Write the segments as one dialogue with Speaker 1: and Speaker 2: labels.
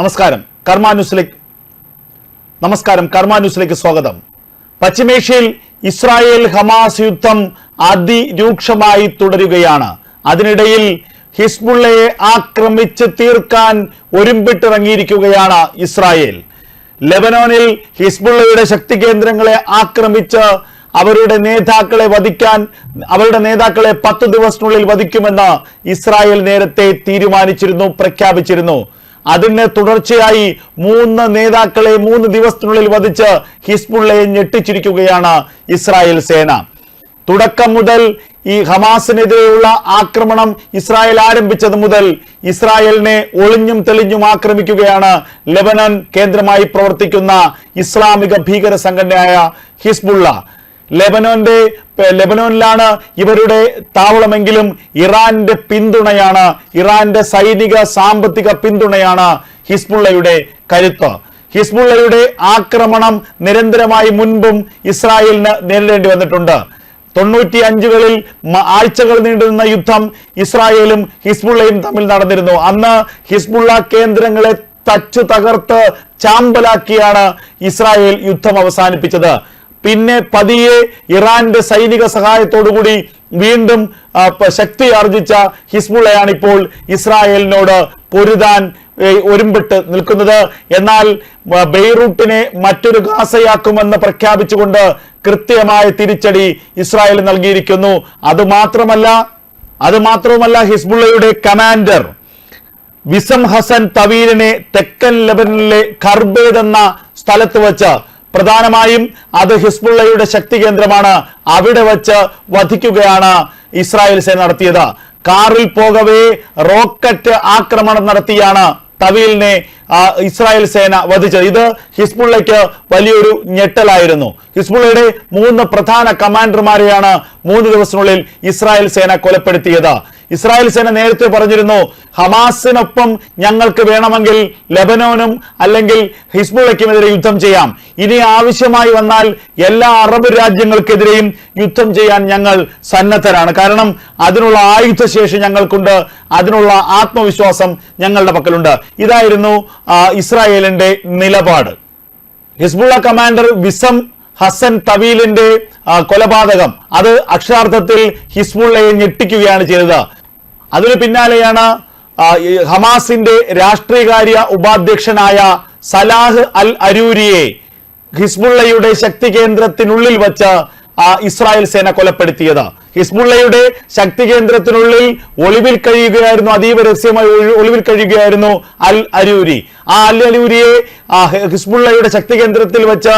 Speaker 1: നമസ്കാരം. കർമ്മ ന്യൂസിലേക്ക് നമസ്കാരം. കർമ്മ ന്യൂസിലേക്ക് സ്വാഗതം. പശ്ചിമേഷ്യയിൽ ഇസ്രായേൽ ഹമാസ് യുദ്ധം അതിരൂക്ഷമായി തുടരുകയാണ്. അതിനിടയിൽ ഹിസ്ബുള്ളയെ ആക്രമിച്ച് തീർക്കാൻ ഒരുമ്പിട്ടിറങ്ങിയിരിക്കുകയാണ് ഇസ്രായേൽ. ലെബനോനിൽ ഹിസ്ബുള്ളയുടെ ശക്തി കേന്ദ്രങ്ങളെ ആക്രമിച്ച് അവരുടെ നേതാക്കളെ വധിക്കാൻ അവരുടെ നേതാക്കളെ പത്ത് ദിവസത്തിനുള്ളിൽ വധിക്കുമെന്ന് ഇസ്രായേൽ നേരത്തെ തീരുമാനിച്ചിരുന്നു പ്രഖ്യാപിച്ചിരുന്നു. അതിന് തുടർച്ചയായി മൂന്ന് നേതാക്കളെ മൂന്ന് ദിവസത്തിനുള്ളിൽ വധിച്ച് ഹിസ്ബുള്ളയെ ഞെട്ടിച്ചിരിക്കുകയാണ് ഇസ്രായേൽ സേന. തുടക്കം മുതൽ ഈ ഹമാസിനെതിരെയുള്ള ആക്രമണം ഇസ്രായേൽ ആരംഭിച്ചത് മുതൽ ഇസ്രായേലിനെ ഒളിഞ്ഞും തെളിഞ്ഞും ആക്രമിക്കുകയാണ് ലെബനൻ കേന്ദ്രമായി പ്രവർത്തിക്കുന്ന ഇസ്ലാമിക ഭീകര സംഘടനയായ ഹിസ്ബുള്ള. ലെബനോന്റെ ലെബനോനിലാണ് ഇവരുടെ താവളമെങ്കിലും ഇറാന്റെ പിന്തുണയാണ് ഇറാന്റെ സൈനിക സാമ്പത്തിക പിന്തുണയാണ് ഹിസ്ബുള്ളയുടെ കരുത്ത്. ഹിസ്ബുള്ളയുടെ ആക്രമണം നിരന്തരമായി മുൻപും ഇസ്രായേലിന് നേരിടേണ്ടി വന്നിട്ടുണ്ട്. തൊണ്ണൂറ്റി അഞ്ചുകളിൽ ആഴ്ചകൾ നീണ്ടുനിന്ന യുദ്ധം ഇസ്രായേലും ഹിസ്ബുള്ളയും തമ്മിൽ നടന്നിരുന്നു. അന്ന് ഹിസ്ബുള്ള കേന്ദ്രങ്ങളെ തച്ചു തകർത്ത് ചാമ്പലാക്കിയാണ് ഇസ്രായേൽ യുദ്ധം അവസാനിപ്പിച്ചത്. പിന്നെ പതിയെ ഇറാന്റെ സൈനിക സഹായത്തോടുകൂടി വീണ്ടും ശക്തി ആർജിച്ച ഹിസ്ബുള്ളയാണ് ഇപ്പോൾ ഇസ്രായേലിനോട് പൊരുതാൻ ഒരുമ്പിട്ട് നിൽക്കുന്നത്. എന്നാൽ ബെയ്റൂട്ടിനെ മറ്റൊരു ഗാസയാക്കുമെന്ന് പ്രഖ്യാപിച്ചുകൊണ്ട് കൃത്യമായ തിരിച്ചടി ഇസ്രായേൽ നൽകിയിരിക്കുന്നു. അതുമാത്രമല്ല മാത്രമല്ല അത് മാത്രവുമല്ല ഹിസ്ബുള്ളയുടെ കമാൻഡർ വിസം ഹസൻ തവീലിനെ തെക്കൻ ലെബനിലെ ഖർബേദ് എന്ന സ്ഥലത്ത് വെച്ച് പ്രധാനമായും അത് ഹിസ്ബുള്ളയുടെ ശക്തി കേന്ദ്രമാണ്. അവിടെ വച്ച് വധിക്കുകയാണ് ഇസ്രായേൽ സേന നടത്തിയത്. കാറിൽ പോകവേ റോക്കറ്റ് ആക്രമണം നടത്തിയാണ് തവീലിനെ ഇസ്രായേൽ സേന വധിച്ചത്. ഇത് ഹിസ്ബുള്ളയ്ക്ക് വലിയൊരു ഞെട്ടലായിരുന്നു. ഹിസ്ബുള്ളയുടെ മൂന്ന് പ്രധാന കമാൻഡർമാരെയാണ് മൂന്ന് ദിവസത്തിനുള്ളിൽ ഇസ്രായേൽ സേന കൊലപ്പെടുത്തിയത്. ഇസ്രായേൽ സേന നേരത്തെ പറഞ്ഞിരുന്നു ഹമാസിനൊപ്പം ഞങ്ങൾക്ക് വേണമെങ്കിൽ ലബനോനും അല്ലെങ്കിൽ ഹിസ്ബുള്ളയ്ക്കുമെതിരെ യുദ്ധം ചെയ്യാം. ഇനി ആവശ്യമായി വന്നാൽ എല്ലാ അറബ് രാജ്യങ്ങൾക്കെതിരെയും യുദ്ധം ചെയ്യാൻ ഞങ്ങൾ സന്നദ്ധരാണ്. കാരണം അതിനുള്ള ആയുധശേഷി ഞങ്ങൾക്കുണ്ട് അതിനുള്ള ആത്മവിശ്വാസം ഞങ്ങളുടെ പക്കലുണ്ട്. ഇതായിരുന്നു ഇസ്രായേലിന്റെ നിലപാട്. ഹിസ്ബുള്ള കമാൻഡർ വിസം ഹസൻ തവീലിന്റെ കൊലപാതകം. അത് അക്ഷരാർത്ഥത്തിൽ ഹിസ്ബുള്ളയെ ഞെട്ടിക്കുകയാണ് ചെയ്തത്. അതിന് പിന്നാലെയാണ് ഹമാസിന്റെ രാഷ്ട്രീയകാര്യ ഉപാധ്യക്ഷനായ സലാഹ് അൽ അരൂരിയെ ഹിസ്ബുള്ളയുടെ ശക്തി കേന്ദ്രത്തിനുള്ളിൽ വച്ച് ഇസ്രായേൽ സേന കൊലപ്പെടുത്തിയത്. ഹിസ്ബുള്ളയുടെ ശക്തി കേന്ദ്രത്തിനുള്ളിൽ ഒളിവിൽ കഴിയുകയായിരുന്നു അതീവ രഹസ്യമായി ഒളിവിൽ കഴിയുകയായിരുന്നു അൽ അരൂരി ആ അൽ അരൂരിയെ ആ ഹിസ്ബുള്ളയുടെ ശക്തി കേന്ദ്രത്തിൽ വെച്ച്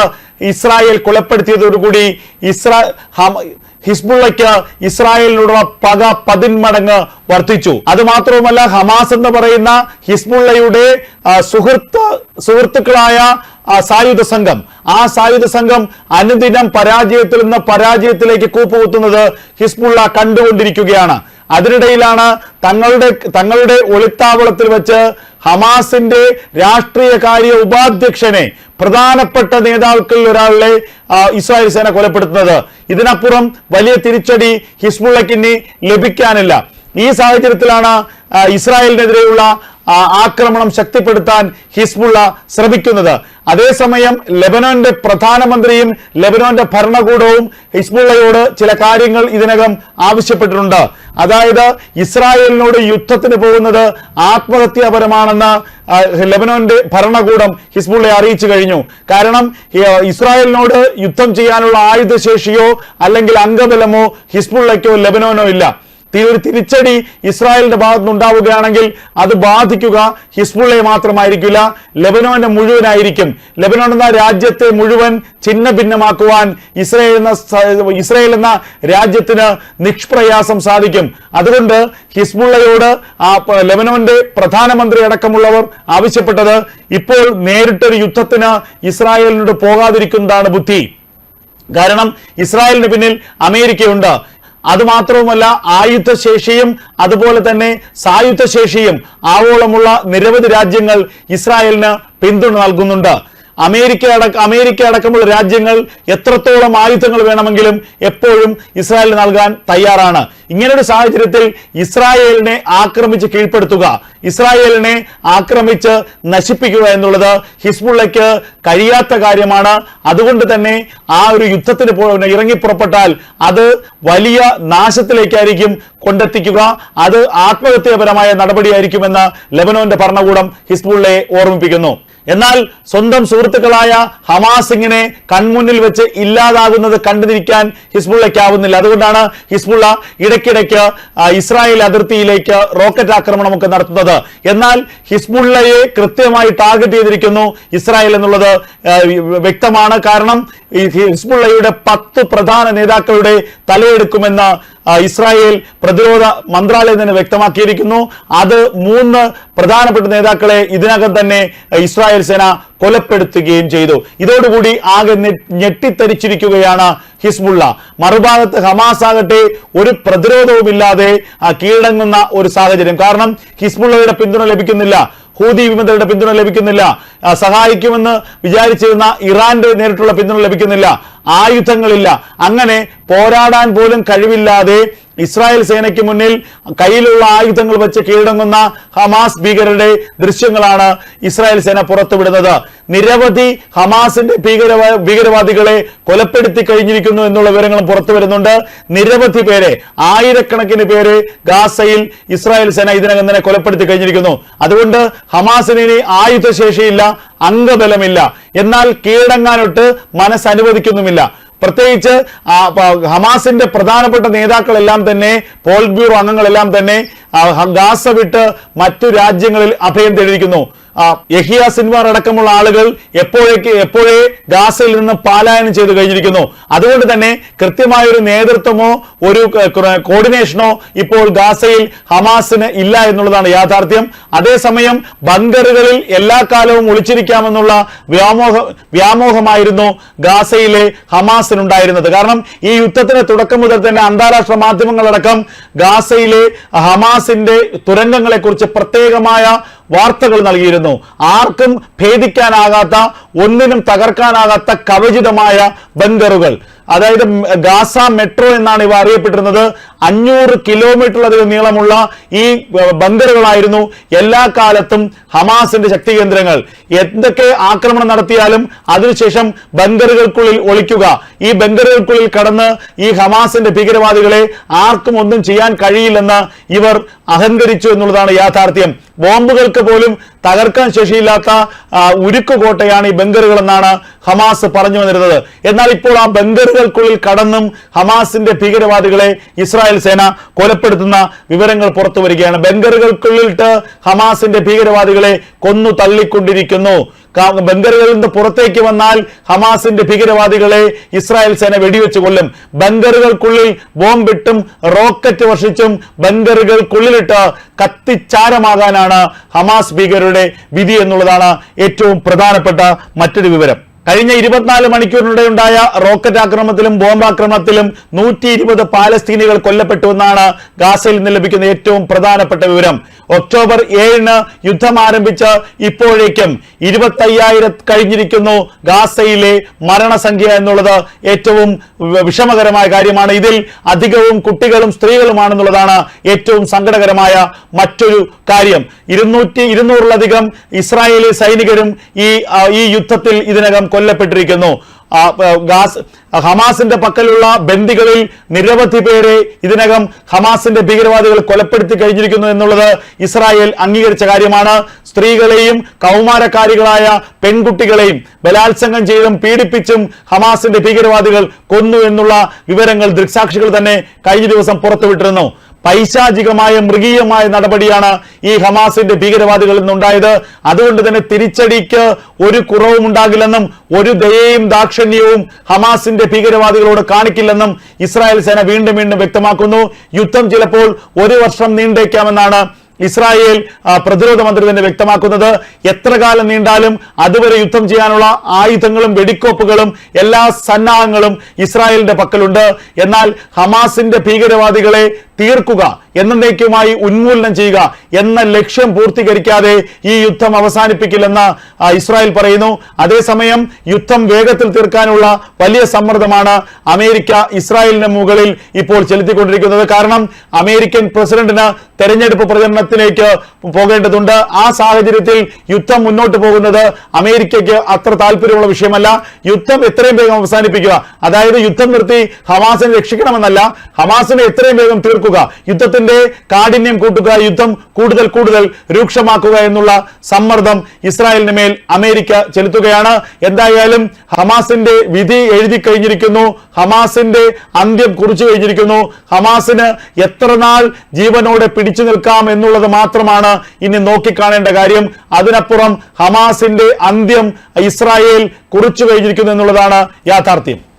Speaker 1: ഇസ്രായേൽ കൊലപ്പെടുത്തിയതോടുകൂടി ഇസ്രാ ഹിസ്ബുള്ളയ്ക്ക് ഇസ്രായേലിനോടുള്ള പക പതിന്മടങ്ങ് വർദ്ധിച്ചു. അത് മാത്രവുമല്ല ഹമാസ് എന്ന് പറയുന്ന ഹിസ്ബുള്ളയുടെ സുഹൃത്ത് സുഹൃത്തുക്കളായ സായുധ സംഘം. ആ സായുധ സംഘം അനുദിനം പരാജയത്തിൽ നിന്ന് പരാജയത്തിലേക്ക് കൂപ്പുകുത്തുന്നത് ഹിസ്ബുള്ള കണ്ടുകൊണ്ടിരിക്കുകയാണ്. അതിനിടയിലാണ് തങ്ങളുടെ തങ്ങളുടെ ഒളിത്താവളത്തിൽ വെച്ച് ഹമാസിന്റെ രാഷ്ട്രീയ കാര്യ ഉപാധ്യക്ഷനെ പ്രധാനപ്പെട്ട നേതാക്കളിൽ ഒരാളെ ഇസ്രായേൽ സേന കൊലപ്പെടുത്തുന്നത്. ഇതിനപ്പുറം വലിയ തിരിച്ചടി ഹിസ്ബുള്ളക്കിന് ലഭിക്കാനില്ല. ഈ സാഹചര്യത്തിലാണ് ഇസ്രായേലിനെതിരെയുള്ള ആക്രമണം ശക്തിപ്പെടുത്താൻ ഹിസ്ബുള്ള ശ്രമിക്കുന്നത്. അതേസമയം ലെബനോന്റെ പ്രധാനമന്ത്രിയും ലെബനോന്റെ ഭരണകൂടവും ഹിസ്ബുള്ളയോട് ചില കാര്യങ്ങൾ ഇതിനകം ആവശ്യപ്പെട്ടിട്ടുണ്ട്. അതായത് ഇസ്രായേലിനോട് യുദ്ധത്തിന് പോകുന്നത് ആത്മഹത്യാപരമാണെന്ന് ലെബനോന്റെ ഭരണകൂടം ഹിസ്ബുള്ളയെ അറിയിച്ചു കഴിഞ്ഞു. കാരണം ഇസ്രായേലിനോട് യുദ്ധം ചെയ്യാനുള്ള ആയുധശേഷിയോ അല്ലെങ്കിൽ അംഗബലമോ ഹിസ്ബുള്ളയ്ക്കോ ലെബനോനോ ഇല്ല. ഒരു തിരിച്ചടി ഇസ്രായേലിന്റെ ഭാഗത്ത് ഉണ്ടാവുകയാണെങ്കിൽ അത് ബാധിക്കുക ഹിസ്ബുള്ളയെ മാത്രമായിരിക്കില്ല. ലെബനോന്റെ മുഴുവനായിരിക്കും. ലെബനോൻ എന്ന രാജ്യത്തെ മുഴുവൻ ഛിന്ന ഭിന്നമാക്കുവാൻ ഇസ്രായേൽ എന്ന ഇസ്രായേൽ എന്ന രാജ്യത്തിന് നിഷ്പ്രയാസം സാധിക്കും. അതുകൊണ്ട് ഹിസ്ബുള്ളയോട് ആ ലെബനോന്റെ പ്രധാനമന്ത്രി അടക്കമുള്ളവർ ആവശ്യപ്പെട്ടത് ഇപ്പോൾ നേരിട്ടൊരു യുദ്ധത്തിന് ഇസ്രായേലിനോട് പോകാതിരിക്കുന്നതാണ് ബുദ്ധി. കാരണം ഇസ്രായേലിന് പിന്നിൽ അമേരിക്കയുണ്ട്. അതുമാത്രവുമല്ല ആയുധശേഷിയും അതുപോലെ തന്നെ സായുധ ശേഷിയും ആവോളമുള്ള നിരവധി രാജ്യങ്ങൾ ഇസ്രായേലിന് പിന്തുണ നൽകുന്നുണ്ട്. അമേരിക്ക അടക്ക അമേരിക്ക അടക്കമുള്ള രാജ്യങ്ങൾ എത്രത്തോളം ആയുധങ്ങൾ വേണമെങ്കിലും എപ്പോഴും ഇസ്രായേലിന് നൽകാൻ തയ്യാറാണ്. ഇങ്ങനൊരു സാഹചര്യത്തിൽ ഇസ്രായേലിനെ ആക്രമിച്ച് കീഴ്പ്പെടുത്തുക ഇസ്രായേലിനെ ആക്രമിച്ച് നശിപ്പിക്കുക എന്നുള്ളത് ഹിസ്ബുള്ളയ്ക്ക് കഴിയാത്ത കാര്യമാണ്. അതുകൊണ്ട് തന്നെ ആ ഒരു യുദ്ധത്തിന് ഇറങ്ങി ഇറങ്ങിപ്പുറപ്പെട്ടാൽ അത് വലിയ നാശത്തിലേക്കായിരിക്കും കൊണ്ടെത്തിക്കുക. അത് ആത്മഹത്യാപരമായ നടപടിയായിരിക്കുമെന്ന് ലെബനോന്റെ ഭരണകൂടം ഹിസ്ബുള്ളയെ ഓർമ്മിപ്പിക്കുന്നു. എന്നാൽ സ്വന്തം സുഹൃത്തുക്കളായ ഹമാസിങ്ങിനെ കൺമുന്നിൽ വെച്ച് ഇല്ലാതാകുന്നത് കണ്ടുനിരിക്കാൻ ഹിസ്ബുള്ളയ്ക്കാവുന്നില്ല. അതുകൊണ്ടാണ് ഹിസ്ബുള്ള ഇടയ്ക്കിടയ്ക്ക് ഇസ്രായേൽ അതിർത്തിയിലേക്ക് റോക്കറ്റ് ആക്രമണമൊക്കെ നടത്തുന്നത്. എന്നാൽ ഹിസ്ബുള്ളയെ കൃത്യമായി ടാർഗറ്റ് ചെയ്തിരിക്കുന്നു ഇസ്രായേൽ എന്നുള്ളത് വ്യക്തമാണ്. കാരണം ഈ ഹിസ്ബുള്ളയുടെ പത്ത് പ്രധാന നേതാക്കളുടെ തലയെടുക്കുമെന്ന് ഇസ്രായേൽ പ്രതിരോധ മന്ത്രാലയം തന്നെ വ്യക്തമാക്കിയിരിക്കുന്നു. അത് മൂന്ന് പ്രധാനപ്പെട്ട നേതാക്കളെ ഇതിനകം തന്നെ ഇസ്രായേൽ സേന കൊലപ്പെടുത്തുകയും ചെയ്തു. ഇതോടുകൂടി ആകെ ഞെട്ടിത്തരിച്ചിരിക്കുകയാണ് ഹിസ്ബുള്ള. മറുഭാഗത്ത് ഹമാസ് ആകട്ടെ ഒരു പ്രതിരോധവുമില്ലാതെ കീഴടങ്ങുന്ന ഒരു സാഹചര്യം. കാരണം ഹിസ്ബുള്ളയുടെ പിന്തുണ ലഭിക്കുന്നില്ല. ഹൂതി വിമതരുടെ പിന്തുണ ലഭിക്കുന്നില്ല. സഹായിക്കുമെന്ന് വിചാരിച്ചിരുന്ന ഇറാന്റെ നേരിട്ടുള്ള പിന്തുണ ലഭിക്കുന്നില്ല. ആയുധങ്ങളില്ല. അങ്ങനെ പോരാടാൻ പോലും കഴിവില്ലാതെ ഇസ്രായേൽ സേനയ്ക്ക് മുന്നിൽ കയ്യിലുള്ള ആയുധങ്ങൾ വെച്ച് കീഴടങ്ങുന്ന ഹമാസ് ഭീകരരുടെ ദൃശ്യങ്ങളാണ് ഇസ്രായേൽ സേന പുറത്തുവിടുന്നത്. നിരവധി ഹമാസിന്റെ ഭീകരവാ ഭീകരവാദികളെ കൊലപ്പെടുത്തി കഴിഞ്ഞിരിക്കുന്നു എന്നുള്ള വിവരങ്ങളും പുറത്തു വരുന്നുണ്ട്. നിരവധി പേരെ ആയിരക്കണക്കിന് പേരെ ഗാസയിൽ ഇസ്രായേൽ സേന ഇതിനകം തന്നെ കൊലപ്പെടുത്തി കഴിഞ്ഞിരിക്കുന്നു. അതുകൊണ്ട് ഹമാസിന് ഇനി ആയുധശേഷിയില്ല അംഗബലമില്ല. എന്നാൽ കീഴടങ്ങാനൊട്ട് മനസ്സനുവദിക്കുന്നുമില്ല പ്രത്യേകിച്ച് ഹമാസിന്റെ പ്രധാനപ്പെട്ട നേതാക്കളെല്ലാം തന്നെ പോൾ ബ്യൂറോ അംഗങ്ങളെല്ലാം തന്നെ ഗാസ വിട്ട് മറ്റു രാജ്യങ്ങളിൽ അഭയം തേടിയിരിക്കുന്നു യഹിയ സിൻവാർ അടക്കമുള്ള ആളുകൾ എപ്പോഴേക്ക് എപ്പോഴേ ഗാസയിൽ നിന്ന് പാലായനം ചെയ്തു കഴിഞ്ഞിരിക്കുന്നു. അതുകൊണ്ട് തന്നെ കൃത്യമായ ഒരു നേതൃത്വമോ ഒരു കോർഡിനേഷനോ ഇപ്പോൾ ഗാസയിൽ ഹമാസിന് ഇല്ല എന്നുള്ളതാണ് യാഥാർത്ഥ്യം. അതേസമയം ബങ്കറുകളിൽ എല്ലാ കാലവും ഒളിച്ചിരിക്കാമെന്നുള്ള വ്യാമോഹ വ്യാമോഹമായിരുന്നു ഗാസയിലെ ഹമാസിനുണ്ടായിരുന്നത്. കാരണം ഈ യുദ്ധത്തിന് തുടക്കം മുതൽ തന്നെ അന്താരാഷ്ട്ര മാധ്യമങ്ങളടക്കം ഗാസയിലെ ഹമാസിന്റെ തുരങ്കങ്ങളെ കുറിച്ച് പ്രത്യേകമായ വാർത്തകൾ നൽകിയിരുന്നു. ആർക്കും ഭേദിക്കാനാകാത്ത ഒന്നിനും തകർക്കാനാകാത്ത കവചിതമായ ബങ്കറുകൾ അതായത് ഗാസ മെട്രോ എന്നാണ് ഇവ അറിയപ്പെട്ടിരുന്നത്. അഞ്ഞൂറ് കിലോമീറ്ററിലധികം നീളമുള്ള ഈ ബങ്കറുകളായിരുന്നു എല്ലാ കാലത്തും ഹമാസിന്റെ ശക്തി കേന്ദ്രങ്ങൾ എന്തൊക്കെ ആക്രമണം നടത്തിയാലും അതിനുശേഷം ബങ്കറുകൾക്കുള്ളിൽ ഒളിക്കുക. ഈ ബങ്കറുകൾക്കുള്ളിൽ കടന്ന് ഈ ഹമാസിന്റെ ഭീകരവാദികളെ ആർക്കും ഒന്നും ചെയ്യാൻ കഴിയില്ലെന്ന് ഇവർ അഹങ്കരിച്ചു എന്നുള്ളതാണ് യാഥാർത്ഥ്യം. ബോംബുകൾക്ക് പോലും തകർക്കാൻ ശേഷിയില്ലാത്ത ഉരുക്കുകോട്ടയാണ് ഉരുക്ക് കോട്ടയാണ് ഈ ബംഗറുകൾ എന്നാണ് ഹമാസ് പറഞ്ഞു വന്നിരുന്നത്. എന്നാൽ ഇപ്പോൾ ആ ബങ്കറുകൾക്കുള്ളിൽ കടന്നും ഹമാസിന്റെ ഭീകരവാദികളെ ഇസ്രായേൽ സേന കൊലപ്പെടുത്തുന്ന വിവരങ്ങൾ പുറത്തു വരികയാണ്. ബങ്കറുകൾക്കുള്ളിലിട്ട് ഹമാസിന്റെ ഭീകരവാദികളെ കൊന്നു തള്ളിക്കൊണ്ടിരിക്കുന്നു. ബങ്കറുകളിൽ നിന്ന് പുറത്തേക്ക് വന്നാൽ ഹമാസിന്റെ ഭീകരവാദികളെ ഇസ്രായേൽ സേന വെടിവെച്ച് കൊല്ലും. ബങ്കറുകൾക്കുള്ളിൽ ബോംബിട്ടും റോക്കറ്റ് വർഷിച്ചും ബങ്കറുകൾക്കുള്ളിലിട്ട് കത്തിച്ചാരമാകാനാണ് ഹമാസ് ഭീകരരുടെ വിധി എന്നുള്ളതാണ് ഏറ്റവും പ്രധാനപ്പെട്ട മറ്റൊരു വിവരം. കഴിഞ്ഞ ഇരുപത്തിനാല് മണിക്കൂറിനിടെ ഉണ്ടായ റോക്കറ്റ് ആക്രമണത്തിലും ബോംബാക്രമണത്തിലും നൂറ്റി ഇരുപത് പാലസ്തീനികൾ കൊല്ലപ്പെട്ടുവെന്നാണ് ഗാസയിൽ നിന്ന് ലഭിക്കുന്ന ഏറ്റവും പ്രധാനപ്പെട്ട വിവരം. ഒക്ടോബർ ഏഴിന് യുദ്ധം ആരംഭിച്ച് ഇപ്പോഴേക്കും ഇരുപത്തയ്യായിരം കഴിഞ്ഞിരിക്കുന്നു ഗാസയിലെ മരണസംഖ്യ എന്നുള്ളത് ഏറ്റവും വിഷമകരമായ കാര്യമാണ്. ഇതിൽ അധികവും കുട്ടികളും സ്ത്രീകളുമാണെന്നുള്ളതാണ് ഏറ്റവും സങ്കടകരമായ മറ്റൊരു കാര്യം. ഇരുന്നൂറ്റി ഇരുന്നൂറിലധികം ഇസ്രായേലി സൈനികരും ഈ ഈ യുദ്ധത്തിൽ ഇതിനകം കൊല്ലപ്പെട്ടിരിക്കുന്നു. ഗാസ് ഹമാസിന്റെ പക്കലുള്ള ബന്ദികളിൽ നിരവധി പേരെ ഇതിനകം ഹമാസിന്റെ ഭീകരവാദികൾ കൊലപ്പെടുത്തി കഴിഞ്ഞിരിക്കുന്നു എന്നുള്ളത് ഇസ്രായേൽ അംഗീകരിച്ച കാര്യമാണ്. സ്ത്രീകളെയും കൗമാരക്കാരികളായ പെൺകുട്ടികളെയും ബലാത്സംഗം ചെയ്തും പീഡിപ്പിച്ചും ഹമാസിന്റെ ഭീകരവാദികൾ കൊന്നു എന്നുള്ള വിവരങ്ങൾ ദൃക്സാക്ഷികൾ തന്നെ കഴിഞ്ഞ ദിവസം പുറത്തുവിട്ടിരുന്നു. പൈശാചികമായ മൃഗീയമായ നടപടിയാണ് ഈ ഹമാസിന്റെ ഭീകരവാദികളിൽ നിന്നുണ്ടായത്. അതുകൊണ്ട് തന്നെ തിരിച്ചടിക്ക് ഒരു കുറവും ഉണ്ടാകില്ലെന്നും ഒരു ദയയും ദാക്ഷിണ്യവും ഹമാസിന്റെ ഭീകരവാദികളോട് കാണിക്കില്ലെന്നും ഇസ്രായേൽ സേന വീണ്ടും വീണ്ടും വ്യക്തമാക്കുന്നു. യുദ്ധം ചിലപ്പോൾ ഒരു വർഷം നീണ്ടേക്കാമെന്നാണ് ഇസ്രായേൽ പ്രതിരോധ മന്ത്രി തന്നെ വ്യക്തമാക്കുന്നത്. എത്ര കാലം നീണ്ടാലും അതുവരെ യുദ്ധം ചെയ്യാനുള്ള ആയുധങ്ങളും വെടിക്കോപ്പുകളും എല്ലാ സന്നാഹങ്ങളും ഇസ്രായേലിന്റെ പക്കലുണ്ട്. എന്നാൽ ഹമാസിന്റെ ഭീകരവാദികളെ തീർക്കുക എന്നേക്കുമായി ഉന്മൂലനം ചെയ്യുക എന്ന ലക്ഷ്യം പൂർത്തീകരിക്കാതെ ഈ യുദ്ധം അവസാനിപ്പിക്കില്ലെന്ന് ഇസ്രായേൽ പറയുന്നു. അതേസമയം യുദ്ധം വേഗത്തിൽ തീർക്കാനുള്ള വലിയ സമ്മർദ്ദമാണ് അമേരിക്ക ഇസ്രായേലിന് മുകളിൽ ഇപ്പോൾ ചെലുത്തിക്കൊണ്ടിരിക്കുന്നത്. കാരണം അമേരിക്കൻ പ്രസിഡന്റിന് തെരഞ്ഞെടുപ്പ് പ്രചരണത്തിലേക്ക് പോകേണ്ടതുണ്ട്. ആ സാഹചര്യത്തിൽ യുദ്ധം മുന്നോട്ട് പോകുന്നത് അമേരിക്കയ്ക്ക് അത്ര താല്പര്യമുള്ള വിഷയമല്ല. യുദ്ധം എത്രയും വേഗം അവസാനിപ്പിക്കുക. അതായത് യുദ്ധം നിർത്തി ഹമാസിനെ രക്ഷിക്കണമെന്നല്ല ഹമാസിനെ എത്രയും വേഗം തീർക്കുക. യുദ്ധത്തിന്റെ കാഠിന്യം കൂട്ടുക യുദ്ധം കൂടുതൽ കൂടുതൽ രൂക്ഷമാക്കുക എന്നുള്ള സമ്മർദ്ദം ഇസ്രായേലിന് മേൽ അമേരിക്ക ചെലുത്തുകയാണ്. എന്തായാലും ഹമാസിന്റെ വിധി എഴുതി കഴിഞ്ഞിരിക്കുന്നു. ഹമാസിന്റെ അന്ത്യം കുറിച്ചു കഴിഞ്ഞിരിക്കുന്നു. ഹമാസിന് എത്ര നാൾ ജീവനോടെ പിടിച്ചു നിൽക്കാം എന്നുള്ളത് മാത്രമാണ് ഇനി നോക്കിക്കാണേണ്ട കാര്യം. അതിനപ്പുറം ഹമാസിന്റെ അന്ത്യം ഇസ്രായേൽ കുറിച്ചു കഴിഞ്ഞിരിക്കുന്നു എന്നുള്ളതാണ് യാഥാർത്ഥ്യം.